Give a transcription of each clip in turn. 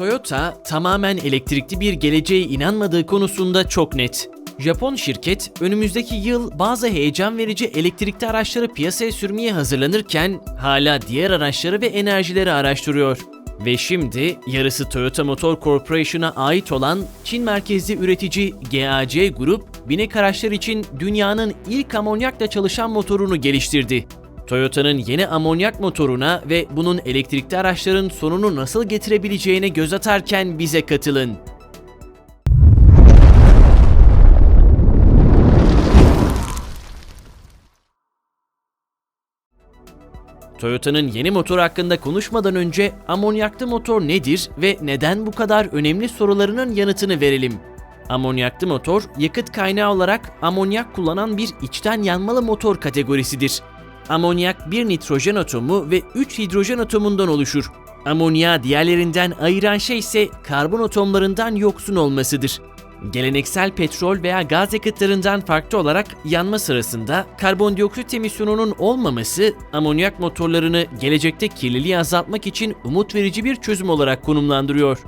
Toyota tamamen elektrikli bir geleceğe inanmadığı konusunda çok net. Japon şirket önümüzdeki yıl bazı heyecan verici elektrikli araçları piyasaya sürmeye hazırlanırken hala diğer araçları ve enerjileri araştırıyor. Ve şimdi yarısı Toyota Motor Corporation'a ait olan Çin merkezli üretici GAC Grup, binek araçlar için dünyanın ilk amonyakla çalışan motorunu geliştirdi. Toyota'nın yeni amonyak motoruna ve bunun elektrikli araçların sonunu nasıl getirebileceğine göz atarken bize katılın. Toyota'nın yeni motoru hakkında konuşmadan önce amonyaklı motor nedir ve neden bu kadar önemli sorularının yanıtını verelim. Amonyaklı motor, yakıt kaynağı olarak amonyak kullanan bir içten yanmalı motor kategorisidir. Amonyak bir nitrojen atomu ve 3 hidrojen atomundan oluşur. Amonyağı diğerlerinden ayıran şey ise karbon atomlarından yoksun olmasıdır. Geleneksel petrol veya gaz yakıtlarından farklı olarak yanma sırasında karbondioksit emisyonunun olmaması amonyak motorlarını gelecekte kirliliği azaltmak için umut verici bir çözüm olarak konumlandırıyor.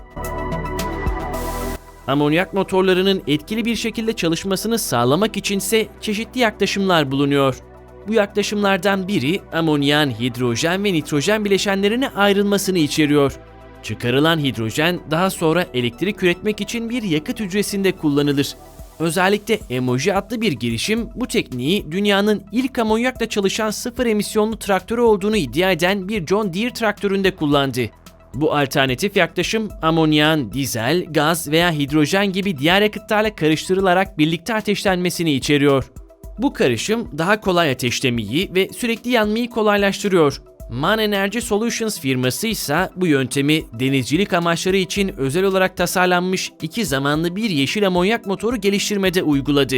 Amonyak motorlarının etkili bir şekilde çalışmasını sağlamak içinse çeşitli yaklaşımlar bulunuyor. Bu yaklaşımlardan biri amonyağın hidrojen ve nitrojen bileşenlerine ayrılmasını içeriyor. Çıkarılan hidrojen daha sonra elektrik üretmek için bir yakıt hücresinde kullanılır. Özellikle Emoji adlı bir girişim bu tekniği dünyanın ilk amonyakla çalışan sıfır emisyonlu traktörü olduğunu iddia eden bir John Deere traktöründe kullandı. Bu alternatif yaklaşım amonyağın dizel, gaz veya hidrojen gibi diğer yakıtlarla karıştırılarak birlikte ateşlenmesini içeriyor. Bu karışım daha kolay ateşlemeyi ve sürekli yanmayı kolaylaştırıyor. Man Energy Solutions firması ise bu yöntemi denizcilik amaçları için özel olarak tasarlanmış iki zamanlı bir yeşil amonyak motoru geliştirmede uyguladı.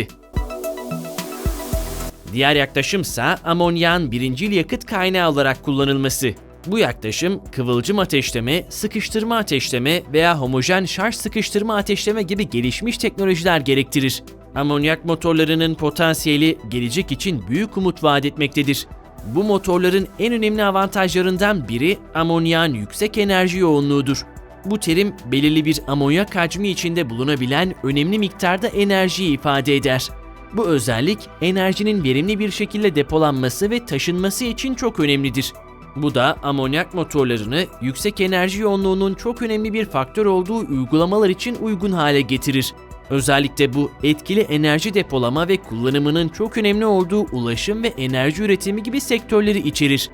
Diğer yaklaşımsa amonyağın birincil yakıt kaynağı olarak kullanılması. Bu yaklaşım kıvılcım ateşleme, sıkıştırma ateşleme veya homojen şarj sıkıştırma ateşleme gibi gelişmiş teknolojiler gerektirir. Amonyak motorlarının potansiyeli gelecek için büyük umut vaat etmektedir. Bu motorların en önemli avantajlarından biri amonyağın yüksek enerji yoğunluğudur. Bu terim belirli bir amonyak hacmi içinde bulunabilen önemli miktarda enerjiyi ifade eder. Bu özellik enerjinin verimli bir şekilde depolanması ve taşınması için çok önemlidir. Bu da amonyak motorlarını yüksek enerji yoğunluğunun çok önemli bir faktör olduğu uygulamalar için uygun hale getirir. Özellikle bu etkili enerji depolama ve kullanımının çok önemli olduğu ulaşım ve enerji üretimi gibi sektörleri içerir.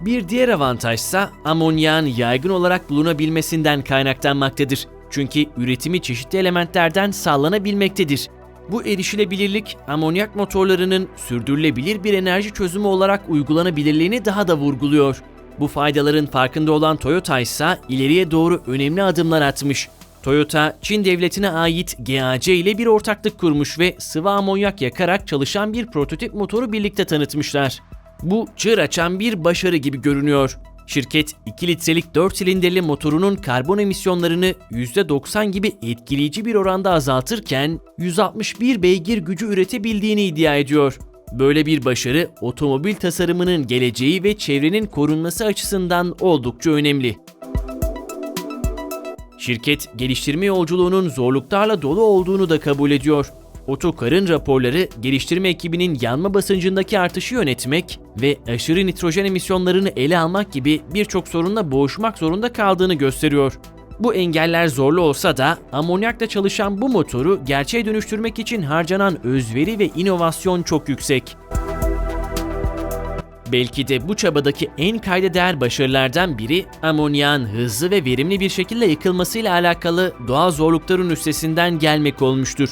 Bir diğer avantajsa amonyağın yaygın olarak bulunabilmesinden kaynaklanmaktadır. Çünkü üretimi çeşitli elementlerden sağlanabilmektedir. Bu erişilebilirlik amonyak motorlarının sürdürülebilir bir enerji çözümü olarak uygulanabilirliğini daha da vurguluyor. Bu faydaların farkında olan Toyota ise ileriye doğru önemli adımlar atmış. Toyota, Çin devletine ait GAC ile bir ortaklık kurmuş ve sıvı amonyak yakarak çalışan bir prototip motoru birlikte tanıtmışlar. Bu çığır açan bir başarı gibi görünüyor. Şirket 2 litrelik 4 silindirli motorunun karbon emisyonlarını %90 gibi etkileyici bir oranda azaltırken 161 beygir gücü üretebildiğini iddia ediyor. Böyle bir başarı otomobil tasarımının geleceği ve çevrenin korunması açısından oldukça önemli. Şirket geliştirme yolculuğunun zorluklarla dolu olduğunu da kabul ediyor. Otokar'ın raporları geliştirme ekibinin yanma basıncındaki artışı yönetmek ve aşırı nitrojen emisyonlarını ele almak gibi birçok sorunla boğuşmak zorunda kaldığını gösteriyor. Bu engeller zorlu olsa da amonyakla çalışan bu motoru gerçeğe dönüştürmek için harcanan özveri ve inovasyon çok yüksek. Belki de bu çabadaki en kayda değer başarılardan biri amonyağın hızlı ve verimli bir şekilde yıkılmasıyla alakalı doğal zorlukların üstesinden gelmek olmuştur.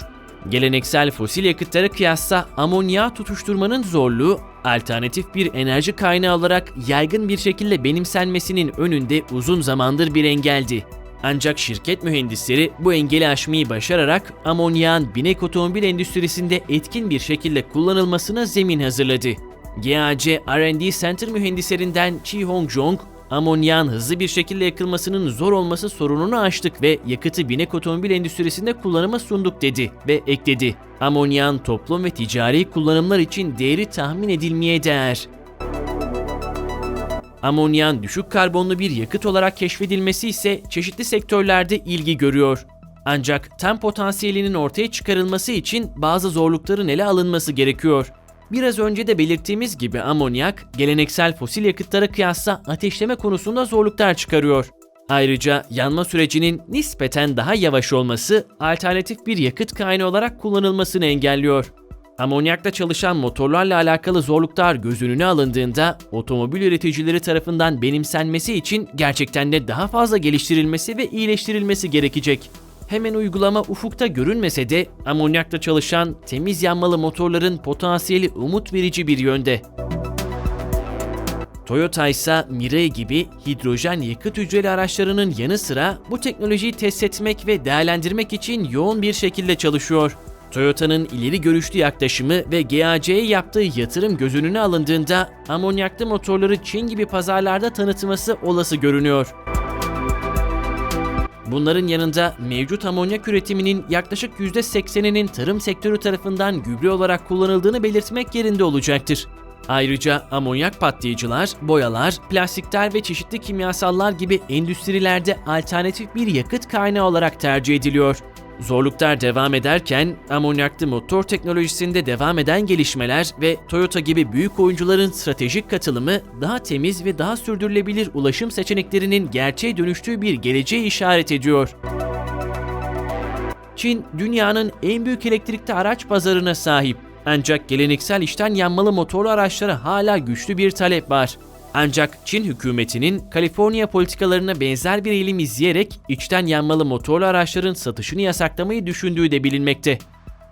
Geleneksel fosil yakıtlara kıyasla amonyağı tutuşturmanın zorluğu, alternatif bir enerji kaynağı olarak yaygın bir şekilde benimsenmesinin önünde uzun zamandır bir engeldi. Ancak şirket mühendisleri bu engeli aşmayı başararak amonyağın binek otomobil endüstrisinde etkin bir şekilde kullanılmasına zemin hazırladı. GAC R&D Center mühendislerinden Chi Hong Jong, amonyağın hızlı bir şekilde yakılmasının zor olması sorununu aştık ve yakıtı binek otomobil endüstrisinde kullanıma sunduk dedi ve ekledi. Amonyağın toplum ve ticari kullanımlar için değeri tahmin edilmeye değer. Amonyan düşük karbonlu bir yakıt olarak keşfedilmesi ise çeşitli sektörlerde ilgi görüyor. Ancak tam potansiyelinin ortaya çıkarılması için bazı zorlukların ele alınması gerekiyor. Biraz önce de belirttiğimiz gibi amonyak, geleneksel fosil yakıtlara kıyasla ateşleme konusunda zorluklar çıkarıyor. Ayrıca yanma sürecinin nispeten daha yavaş olması alternatif bir yakıt kaynağı olarak kullanılmasını engelliyor. Amonyakla çalışan motorlarla alakalı zorluklar göz önüne alındığında otomobil üreticileri tarafından benimsenmesi için gerçekten de daha fazla geliştirilmesi ve iyileştirilmesi gerekecek. Hemen uygulama ufukta görünmese de amonyakla çalışan temiz yanmalı motorların potansiyeli umut verici bir yönde. Toyota ise Mirai gibi hidrojen yakıt hücreli araçlarının yanı sıra bu teknolojiyi test etmek ve değerlendirmek için yoğun bir şekilde çalışıyor. Toyota'nın ileri görüşlü yaklaşımı ve GAC'ye yaptığı yatırım göz önüne alındığında amonyaklı motorları Çin gibi pazarlarda tanıtması olası görünüyor. Bunların yanında mevcut amonyak üretiminin yaklaşık %80'inin tarım sektörü tarafından gübre olarak kullanıldığını belirtmek yerinde olacaktır. Ayrıca amonyak patlayıcılar, boyalar, plastikler ve çeşitli kimyasallar gibi endüstrilerde alternatif bir yakıt kaynağı olarak tercih ediliyor. Zorluklar devam ederken amonyaklı motor teknolojisinde devam eden gelişmeler ve Toyota gibi büyük oyuncuların stratejik katılımı daha temiz ve daha sürdürülebilir ulaşım seçeneklerinin gerçeğe dönüştüğü bir geleceğe işaret ediyor. Çin dünyanın en büyük elektrikli araç pazarına sahip. Ancak geleneksel içten yanmalı motorlu araçlara hala güçlü bir talep var. Ancak Çin hükümetinin Kaliforniya politikalarına benzer bir eğilim izleyerek içten yanmalı motorlu araçların satışını yasaklamayı düşündüğü de bilinmekte.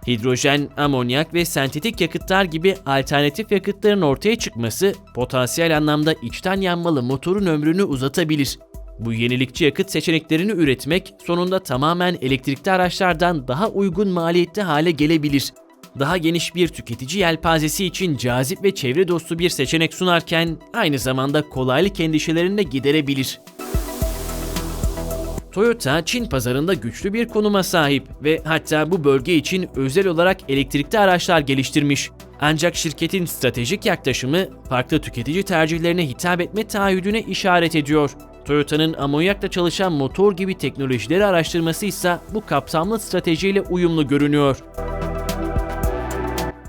Hidrojen, amonyak ve sentetik yakıtlar gibi alternatif yakıtların ortaya çıkması potansiyel anlamda içten yanmalı motorun ömrünü uzatabilir. Bu yenilikçi yakıt seçeneklerini üretmek sonunda tamamen elektrikli araçlardan daha uygun maliyetli hale gelebilir daha geniş bir tüketici yelpazesi için cazip ve çevre dostu bir seçenek sunarken aynı zamanda kolaylık endişelerini de giderebilir. Toyota, Çin pazarında güçlü bir konuma sahip ve hatta bu bölge için özel olarak elektrikli araçlar geliştirmiş. Ancak şirketin stratejik yaklaşımı farklı tüketici tercihlerine hitap etme taahhüdüne işaret ediyor. Toyota'nın amonyakla çalışan motor gibi teknolojileri araştırması ise bu kapsamlı stratejiyle uyumlu görünüyor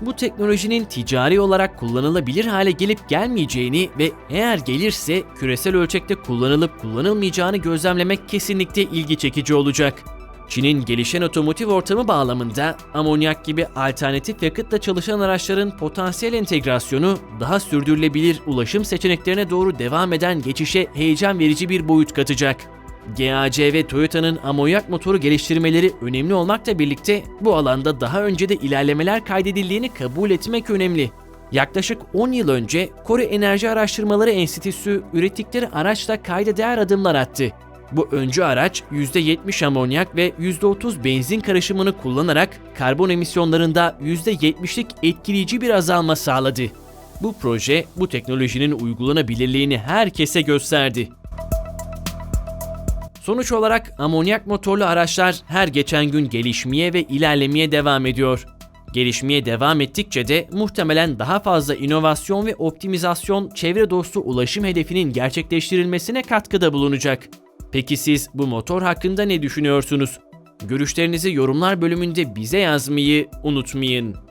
bu teknolojinin ticari olarak kullanılabilir hale gelip gelmeyeceğini ve eğer gelirse küresel ölçekte kullanılıp kullanılmayacağını gözlemlemek kesinlikle ilgi çekici olacak. Çin'in gelişen otomotiv ortamı bağlamında amonyak gibi alternatif yakıtla çalışan araçların potansiyel entegrasyonu daha sürdürülebilir ulaşım seçeneklerine doğru devam eden geçişe heyecan verici bir boyut katacak. GAC ve Toyota'nın amonyak motoru geliştirmeleri önemli olmakla birlikte bu alanda daha önce de ilerlemeler kaydedildiğini kabul etmek önemli. Yaklaşık 10 yıl önce Kore Enerji Araştırmaları Enstitüsü ürettikleri araçla kayda değer adımlar attı. Bu öncü araç %70 amonyak ve %30 benzin karışımını kullanarak karbon emisyonlarında %70'lik etkileyici bir azalma sağladı. Bu proje bu teknolojinin uygulanabilirliğini herkese gösterdi. Sonuç olarak amonyak motorlu araçlar her geçen gün gelişmeye ve ilerlemeye devam ediyor. Gelişmeye devam ettikçe de muhtemelen daha fazla inovasyon ve optimizasyon çevre dostu ulaşım hedefinin gerçekleştirilmesine katkıda bulunacak. Peki siz bu motor hakkında ne düşünüyorsunuz? Görüşlerinizi yorumlar bölümünde bize yazmayı unutmayın.